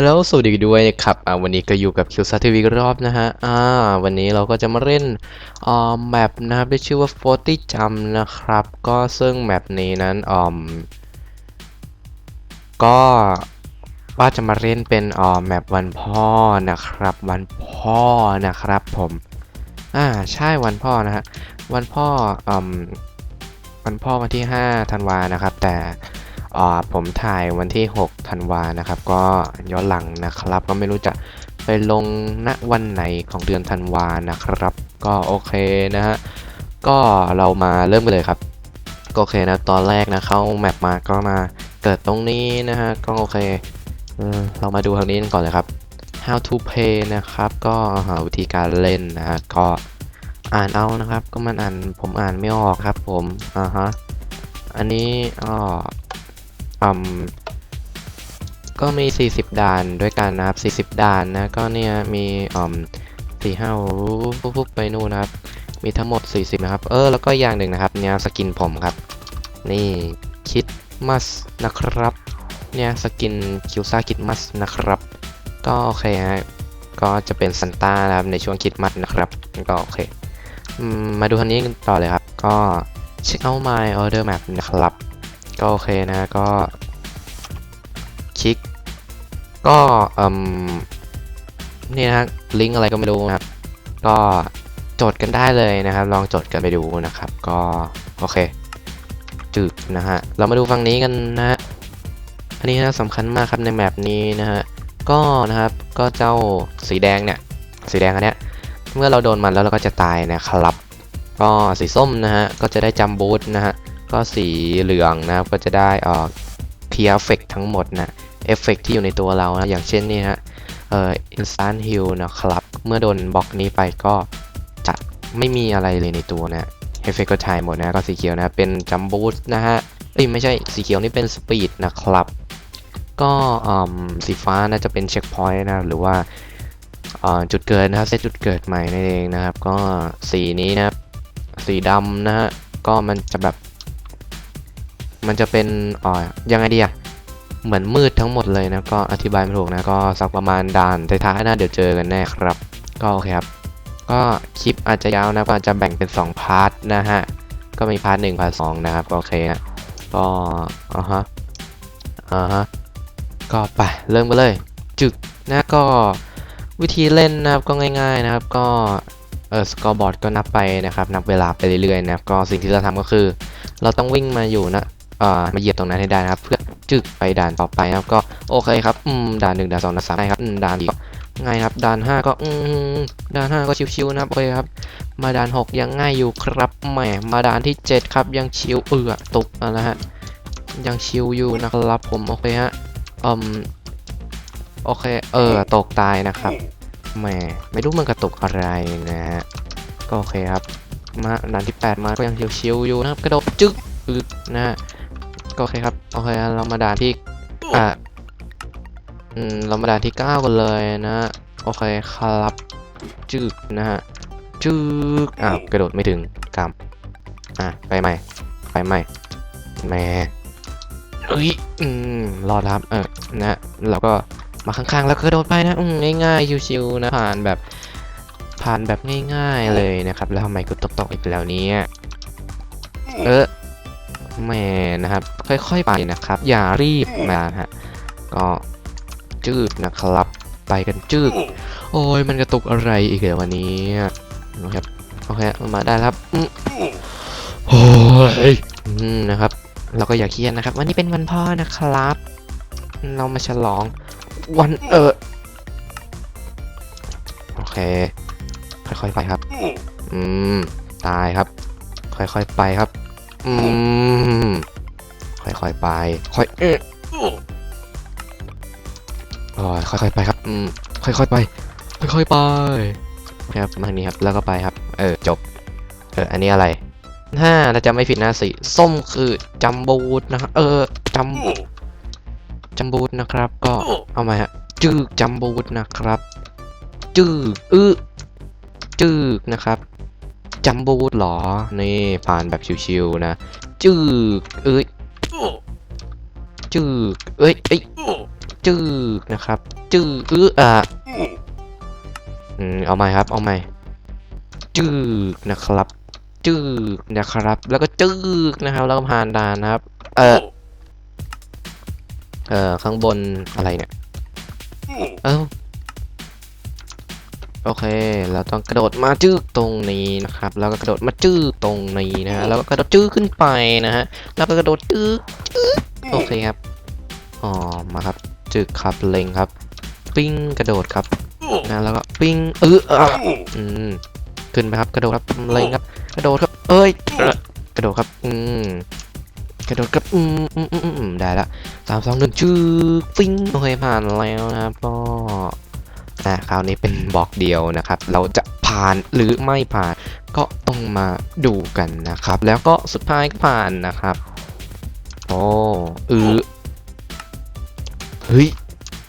ฮัลโหลสวัสดีด้วยนะครับอ่าวันนี้ก็อยู่กับคิวซาทีวีรอบนะฮะอ่าวันนี้เราก็จะมาเล่นอ่าแมปนะครับที่ชื่อว่า40 Jump นะครับ ก็ซึ่งแมปนี้นั้นอ่อมก็ว่าจะมาเล่นเป็นอ่าแมปวันพ่อนะครับ วันพ่อนะครับผมอ่าใช่วันพ่อนะฮะวันพ่ออ่อมวันพ่อวันที่ 5 ธันวานะครับ แต่ ผมถ่ายวันที่6ธันวานะครับ ก็ย้อนหลังนะครับ ก็ไม่รู้จะไปลงณวันไหนของเดือนธันวานะครับ ก็โอเคนะฮะก็เรามาเริ่มกันเลยครับก็โอเคนะตอนแรกนะเข้าแมปมาก็มาเกิดตรงนี้นะฮะก็โอเคเรามาดูทางนี้กันก่อนเลยครับ how to play นะครับ ก็หาวิธีการเล่นนะฮะก็อ่านเอานะครับ ก็มันอ่านผมอ่านไม่ออกครับ ผมอ่าฮะอันนี้อ่อ อืมก็มี 40 ด่านด้วยกันนะครับ 40 ด่านนะ ก็เนี่ยมีอืมสี่ห้าปุ๊บปุ๊บไปนู่นนะครับ มีทั้งหมด 40 นะครับ เออ แล้วก็อย่างหนึ่งนะครับ เนี่ยสกินผมครับ นี่คิดมัสนะครับ เนี่ยสกินคิวซ่าคิดมัสนะครับ ก็โอเคฮะ ก็จะเป็นซันต้านะครับในช่วงคริดมัสนะครับ ก็โอเคมมาดูทันนี้กันต่อเลยครับ ก็เช็คเอา my order map นะครับ ก็โอเคนะก็คลิก ก็อืมนี่นะลิงก์อะไรก็ไม่รู้นะครับ ก็จดกันได้เลยนะครับ ลองจดกันไปดูนะครับ ก็โอเคจึกนะฮะเรามาดูฝั่งนี้กันนะฮะอันนี้นะสำคัญมากครับในแมปนี้นะฮะก็นะครับก็เจ้าสีแดงเนี่ยสีแดงอันเนี้ยเมื่อเราโดนมันแล้วเราก็จะตายนะครับ ก็สีส้มนะฮะก็จะได้จัมบูทนะฮะ ก็สีเหลืองนะครับก็จะได้เอ่อเคียร์เฟกทั้งหมดนะเอฟเฟกที่อยู่ในตัวเรานะอย่างเช่นนี่ฮะเอ่อ instant heal นะครับ เมื่อโดนบล็อกนี้ไปก็จะไม่มีอะไรเลยในตัวนะเอฟเฟกก็ถ่ายหมดนะก็สีเขียวนะเป็นจัมบูสนะฮะเอ้ยไม่ใช่สีเขียวนี่เป็นสปีดนะครับ ก็อืมสีฟ้าน่าจะเป็นเช็คพอยต์นะหรือว่าอ่อจุดเกิดนะครับเซตจุดเกิดใหม่นั่นเองนะครับ ก็สีนี้นะครับสีดำนะฮะก็มันจะแบบ มันจะเป็นอ่อยังไงดีอะเหมือนมืดทั้งหมดเลยนะก็อธิบายไม่ถูกนะก็สักประมาณด่านท้ายๆนะเดี๋ยวเจอกันแน่ครับ ก็โอเคครับ ก็คลิปอาจจะยาวนะก็อาจจะแบ่งเป็น 2 พาร์ทนะฮะ ก็มีพาร์ทหนึ่งพาร์ทสองนะครับก็โอเคนะก็อ่าฮะอ่าฮะก็ไปเริ่มกันเลย จึกนะก็วิธีเล่นนะครับก็ง่าย ๆนะครับ ก็เออสกอร์บอร์ดก็นับไปนะครับ นับเวลาไปเรื่อยๆนะครับ ก็สิ่งที่เราทำก็คือ เราต้องวิ่งมาอยู่นะ มาเหยียบตรงนั้นให้ได้นะครับ เพื่อจึกไปด่านต่อไปนะครับ ก็โอเคครับอืมด่านหนึ่งด่านสองด่านสามได้ครับอืมด่านสี่ก็ง่ายครับด่านห้าก็อืมด่านห้าก็ชิวๆนะครับโอเคครับ มาด่านหกยังง่ายอยู่ครับแหมมาด่านที่เจ็ดครับยังชิวเอือตกอะนะฮะยังชิวอยู่นะครับผมโอเคฮะอืมโอเคเออตกตายนะครับแหมไม่รู้มันกระตุกอะไรนะฮะก็โอเคครับ มาด่านที่ 8 มาก็ยังชิวๆอยู่นะครับกระโดดจึ๊กนะฮะ โอเคครับ โอเคเรามาด่านที่อ่าอืมเรามาด่านที่ 9 กันเลยนะฮะโอเคครับจึ๊กนะฮะจึ๊กอ้าวกระโดดไม่ถึงกำอะไปใหม่ ไปใหม่แหมเอ้ยอืมรอดแล้วครับเออนะฮะเราก็มาข้างๆ แล้วก็กระโดดไปนะอืมง่ายๆชิวๆนะผ่านแบบผ่านแบบง่ายๆเลยนะครับ แล้วทำไมกูตกตกๆอีกแล้วเนี่ยเออ แม่นะครับ ค่อยๆไปนะครับ อย่ารีบมาฮะก็จืดนะครับ ไปกันจืดโอ้ยมันกระตุกอะไรอีกเหรอวันนี้นะครับโอเคมาได้ครับโอ้ยอนะครับ เราก็อย่าเครียดนะครับ วันนี้เป็นวันพ่อนะครับ เรามาฉลองวันเออโอเค ค่อยๆไปครับ อืม ตายครับ ค่อยๆไปครับ อืมค่อยๆไป ค่อยเอะโอ้ยค่อยๆไปครับอืมค่อยๆไป ค่อยๆไปครับมาทางนี้ครับ แล้วก็ไปครับ เออ จบ เออ อันนี้อะไรถ้าเราจะไม่ผิดนะสีส้มคือจัมบูทนะครับ เออจัมจัมบูทนะครับ ก็เอามาฮะจื้อจัมบูทนะครับ จื้ออื้อจืกนะครับ จัมบูดหรอ นี่ผ่านแบบชิวๆนะจืกเอ้ยจืกเอ้ยเอ้ยจืจืกนะครับจืกเอออะอืมเอาใหม่ครับ เอาใหม่จืกนะครับจืกนะครับ แล้วก็จืกนะครับ แล้วก็ผ่านด่านนะครับ เออเออข้างบนอะไรเนี่ย เอ้า โอเค เราต้องกระโดดมาจื้อตรงนี้นะครับ แล้วก็กระโดดมาจื้อตรงนี้นะฮะ แล้วก็กระโดดจื้อขึ้นไปนะฮะ แล้วก็กระโดดจื้อจื้อโอเคครับ อ๋อ มาครับ จึกครับ เล็งครับ ปิ้งกระโดดครับ นะ แล้วก็ปิ้งเอออะอืม ขึ้นไปครับ กระโดดครับ เล็งครับ กระโดดครับ เอ้ย กระโดดครับ อืม กระโดดครับ อืมอืมอืมอืมได้ละสามสองหนึ่งจื้อปิ้งโอเคผ่านแล้วนะครับก็ อ่คราวนี้เป็นบล็อกเดียวนะครับ เราจะผ่านหรือไม่ผ่านก็ต้องมาดูกันนะครับ แล้วก็สุดท้ายก็ผ่านนะครับ โอ้เออเฮ้ย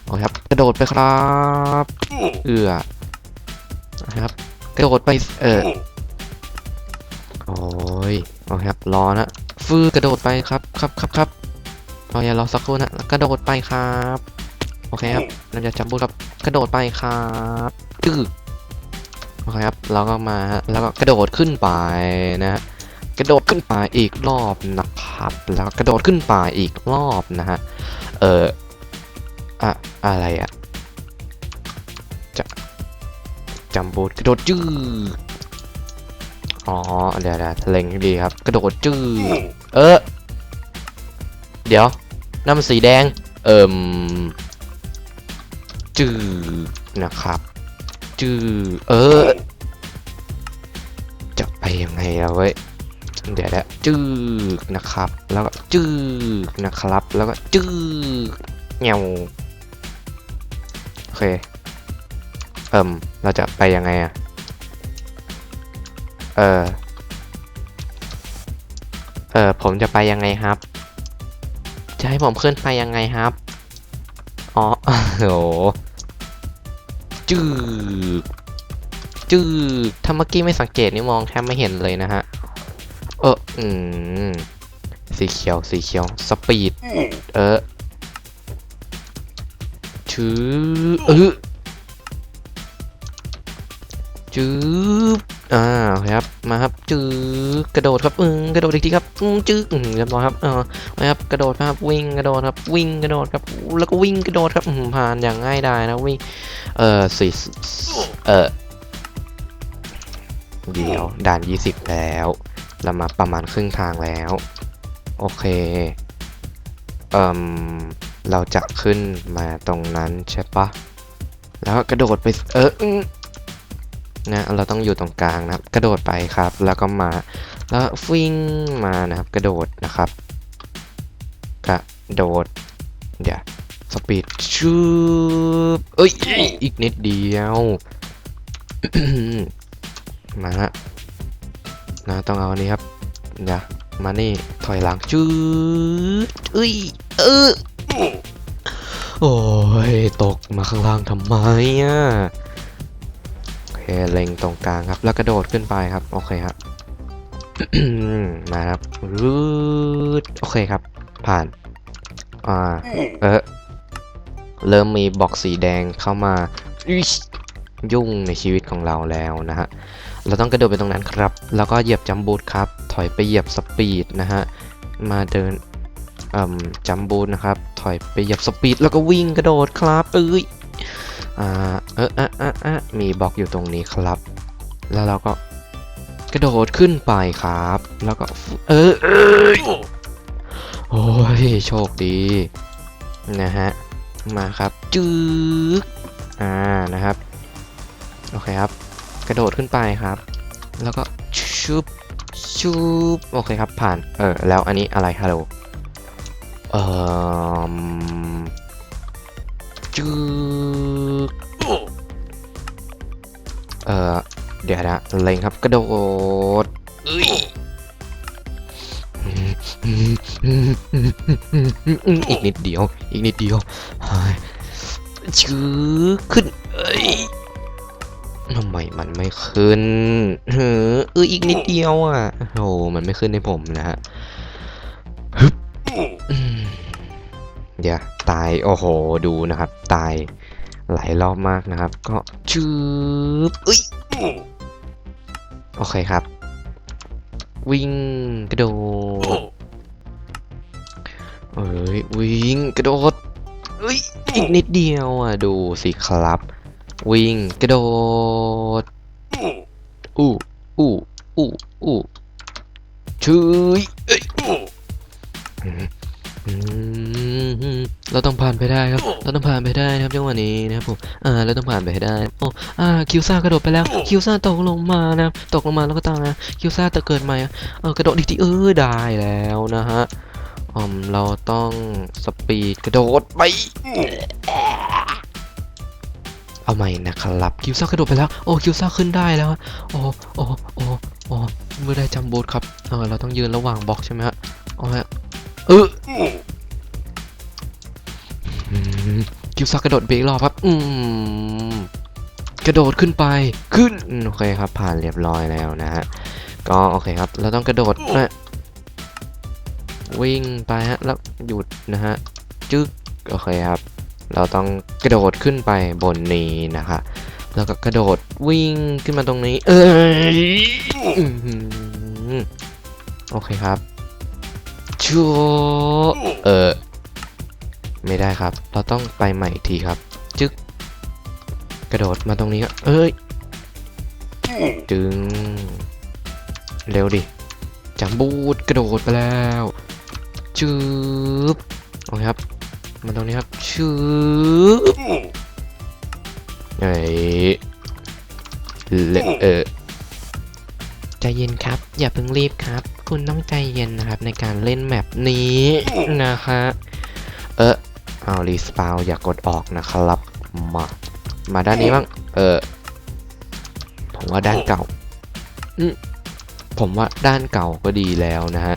โอเครับ กระโดดไปครับ เอือนะครับ กระโดดไปเออโอ้ยโอเครับรอนะฟือกระโดดไปครับครับครับครับเอาอย่ารอสักครู่นะกระโดดไปครับ โอเคครับเราจะจับบูครับกระโดดไปครับตึกโอเคครับเราก็มาฮะแล้วก็กระโดดขึ้นไปนะฮะกระโดดขึ้นไปอีกรอบนะครับแล้วก็กระโดดขึ้นไปอีกรอบนะฮะเอออะอะไรอะจะจำบูดกระโดดจื้ออ๋อเดี๋ยวเดี๋ยวเล็งให้ดีครับ กระโดดจื้อเออเดี๋ยวน้ำมันสีแดงเอิ่ม จื้อนะครับ จื้อเออ จะไปยังไงอะเว้ยเดี๋ยวนะจื้อนะครับ แล้วก็จื้อนะครับ แล้วก็จื้อเงาโอเค เอิ่ม เราจะไปยังไงอะเออ เออ ผมจะไปยังไงครับ จะให้ผมขึ้นไปยังไงครับ อ๋อ โอ้โห จืดจืดถ้าเมื่อกี้ไม่สังเกตนี่มองแทบไม่เห็นเลยนะฮะ เอออืมสีเขียวสีเขียวสปีดเออชือเออจืบ อ่าครับมาครับจือกระโดดครับอืมกระโดดอีกทีครับอืมจืออืมเรียบร้อยครับเออนะครับกระโดดครับวิ่งกระโดดครับวิ่งกระโดดครับแล้วก็วิ่งกระโดดครับอืมผ่านอย่างง่ายดายนะวิ่งเออสี่เออเดี๋ยวด่าน20แล้ว เรามาประมาณครึ่งทางแล้ว โอเคเอ่มเราจะขึ้นมาตรงนั้นใช่ปะแล้วก็กระโดดไปเออ นะเราต้องอยู่ตรงกลางนะครับ กระโดดไปครับ แล้วก็มาแล้วฟิงมานะครับ กระโดดนะครับกระโดดเดี๋ยวสปีดชืบเอ้ยอีกนิดเดียวมาฮะนะต้องเอาอันนี้ครับเดี๋ยวมานี่ถอยหลังชืดเอ้ยเออโอ้ยตกมาข้างล่างทำไมอะ เคเล็งตรงกลางครับ แล้วกระโดดขึ้นไปครับ โอเคครับมาครับรืดโอเคครับ ผ่าน อ่า เออเริ่มมีบล็อกสีแดงเข้ามายยุ่งในชีวิตของเราแล้วนะฮะ เราต้องกระโดดไปตรงนั้นครับ แล้วก็เหยียบจัมบูทครับ ถอยไปเหยียบสปีดนะฮะ มาเดินอืมจัมบูทนะครับ ถอยไปเหยียบสปีดแล้วก็วิ่งกระโดดครับ เอ้ย อ่าเอออะอะอะมีบล็อกอยู่ตรงนี้ครับ แล้วเราก็กระโดดขึ้นไปครับ แล้วก็ เออเอยโอ้ยโชคดี นะฮะ มาครับจึ๊กอ่านะครับ โอเคครับ กระโดดขึ้นไปครับ แล้วก็ชุบชุบโอเคครับผ่าน เออ แล้วอันนี้อะไรฮัลโหลเอ่อจึ๊ ดี๋ยวนะเล็งครับกระโดดเอ้ยอีกนิดเดียว อีกนิดเดียวเฮ้ยชื้อขึ้น เอ้ยทำไมมันไม่ขึ้นเฮ้อเอออีกนิดเดียวอะโอ้มันไม่ขึ้นให้ผมนะฮะฮึบอืมอย่าตาย โอ้โห ดูนะครับ ตายหลายรอบมากนะครับ ก็ชืบเอ้ย โอเคครับ วิ่งกระโดดเอ้ยวิ่งกระโดดเอ้ยอีกนิดเดียวอะดูสิครับ วิ่งกระโดดอู้อู้อู้อู้ชื่อเอ้ยอืมอืม เราต้องผ่านไปได้ครับ เราต้องผ่านไปได้นะครับจังหวะนี้นะครับผม อ่า เราต้องผ่านไปให้ได้ โอ้ อ่า คิวซ่ากระโดดไปแล้ว คิวซ่าตกลงมานะครับตกลงมาแล้วก็ตายนะ คิวซ่าจะเกิดใหม่อะเออกระโดดอีกทีเออได้แล้วนะฮะอืมเราต้องสปีดกระโดดไป เอาใหม่นะครับ คิวซ่ากระโดดไปแล้ว โอ้ คิวซ่าขึ้นได้แล้ว โอ้ โอ้ โอ้ โอ้ เมื่อได้จำบูทครับ เออ เราต้องยืนระหว่างบล็อกใช่ไหมฮะ เอาฮะ เอออืมคิวซ่ากระโดดเบรกรอบครับ อืมกระโดดขึ้นไปขึ้นอืมโอเคครับ ผ่านเรียบร้อยแล้วนะฮะก็โอเคครับ เราต้องกระโดดนะวิ่งไปฮะแล้วหยุดนะฮะจึ๊กโอเคครับ เราต้องกระโดดขึ้นไปบนนี้นะคะแล้วก็กระโดดวิ่งขึ้นมาตรงนี้ เอ้ยอื้อหือโอเคครับ ชัวเออ ไม่ได้ครับ เราต้องไปใหม่อีกทีครับ จึ๊ก กระโดดมาตรงนี้เอ้ย จึง เร็วดิจัมบูดกระโดดไปแล้ว จึ๊บ โอเคครับ มาตรงนี้ครับ ชืบเอ้ยเลเออ ใจเย็นครับ อย่าเพิ่งรีบครับ คุณต้องใจเย็นนะครับ ในการเล่นแมปนี้นะฮะเออเอารีสปาวอย่ากกดออกนะครับมามาด้านนี้บ้างเออผมว่าด้านเก่าอืผมว่าด้านเก่าก็ดีแล้วนะฮะ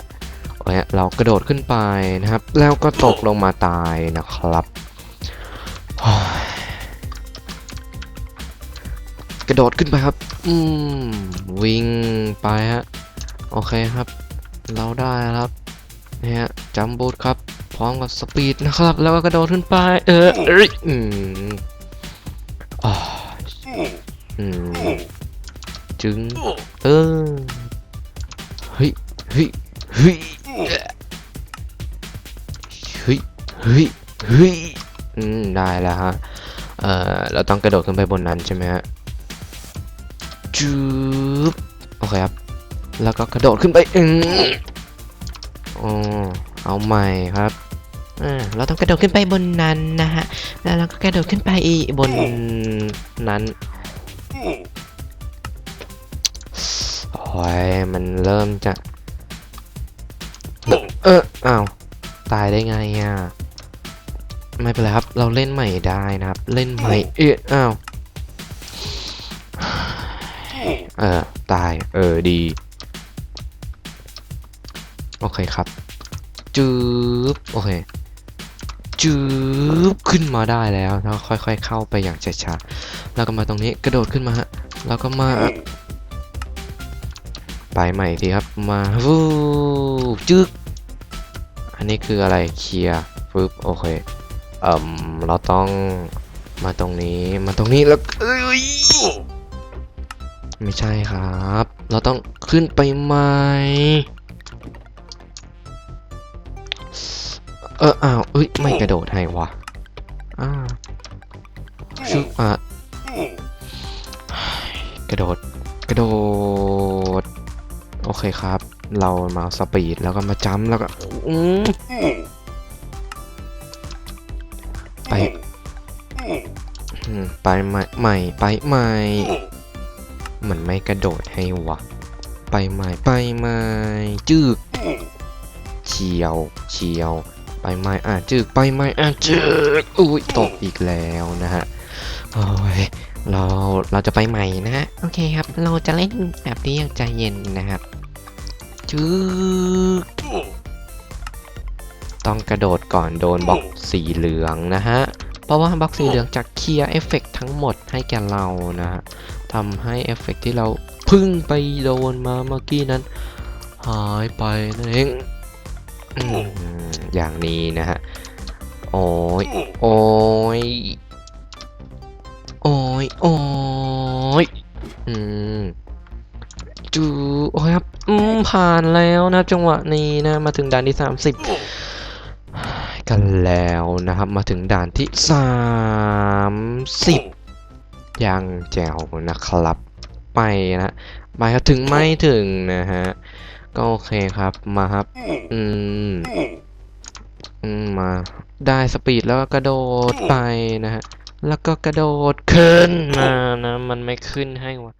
โอเคเรากระโดดขึ้นไปนะครับ แล้วก็ตกลงมาตายนะครับ กระโดดขึ้นไปครับ อืม วิ่งไปฮะ โอเคครับ เราได้ครับนี่ฮะจัมบูทครับ พร้อมกับสปีดนะครับ แล้วก็กระโดดขึ้นไป เอออืมอ่าอืมจึงเออเฮ้ยเฮ้ยเฮ้ยเฮ้ยเฮ้ยเฮ้ยอืมได้แล้วฮะเอ่อเราต้องกระโดดขึ้นไปบนนั้นใช่ไหมฮะจูบโอเคครับ แล้วก็กระโดดขึ้นไปอืมอ๋อเอาใหม่ครับอ่าเราต้องกระโดดขึ้นไปบนนั้นนะฮะ แล้วเราก็กระโดดขึ้นไปอีกบนนั้นโอ้ยมันเริ่มจะ เอออ้าวตายได้ไงอะ ไม่เป็นไรครับ เราเล่นใหม่ได้นะครับ เล่นใหม่ เอ๊ะอ้าว เออ ตาย เออ ดี เคครับจืบโอเคจืบขึ้นมาได้แล้วแล้วค่อย ๆ เข้าไปอย่างช้าๆแล้วก็มาตรงนี้กระโดดขึ้นมาฮะแล้วก็มาไปใหม่ทีครับมาวู้จึ๊กอันนี้คืออะไรเคลียร์ปึ๊บโอเคเอ่มเราต้องมาตรงนี้มาตรงนี้แล้วเอ้ยไม่ใช่ครับ เราต้องขึ้นไปใหม่ อออ้าวเอ้ยไม่กระโดดให้วะอ่าชึบอะกระโดดกระโดด โอเคครับ เรามาสปีดแล้วก็มาจัมป์แล้วก็อืมไปอืมไปใหม่ใหม่ไปใหม่มันไม่กระโดดให้วะไปใหม่ไปใหม่จึกเฉียวเฉียว ไปใหม่อะจึกไปใหม่อะจึกอุ้ยตกอีกแล้วนะฮะโอ้ยเราเราจะไปใหม่นะฮะโอเคครับ เราจะเล่นแบบนี้อย่างใจเย็นนะครับจึกต้องกระโดดก่อนโดนบล็อกสีเหลืองนะฮะเพราะว่าบล็อกสีเหลืองจะเคลียร์เอฟเฟกต์ทั้งหมดให้แก่เรานะฮะทำให้เอฟเฟกต์ที่เราพึ่งไปโดนมาเมื่อกี้นั้น หายไปนั่นเอง อย่างนี้นะฮะ โอ้ย โอ้ย โอ้ย โอ้ย อืมจูโอ้ยครับอืมผ่านแล้วนะครับจังหวะนี้นะ มาถึงด่านที่ 30 กันแล้วนะครับ มาถึงด่านที่ 30ย่างแจ๋วนะครับ ไปนะ ไปครับถึงไม่ถึงนะฮะ ก็โอเคครับ มาครับ อืม อืม มา ได้สปีดแล้วก็กระโดดไปนะฮะ แล้วก็กระโดดขึ้นมานะ มันไม่ขึ้นให้วะ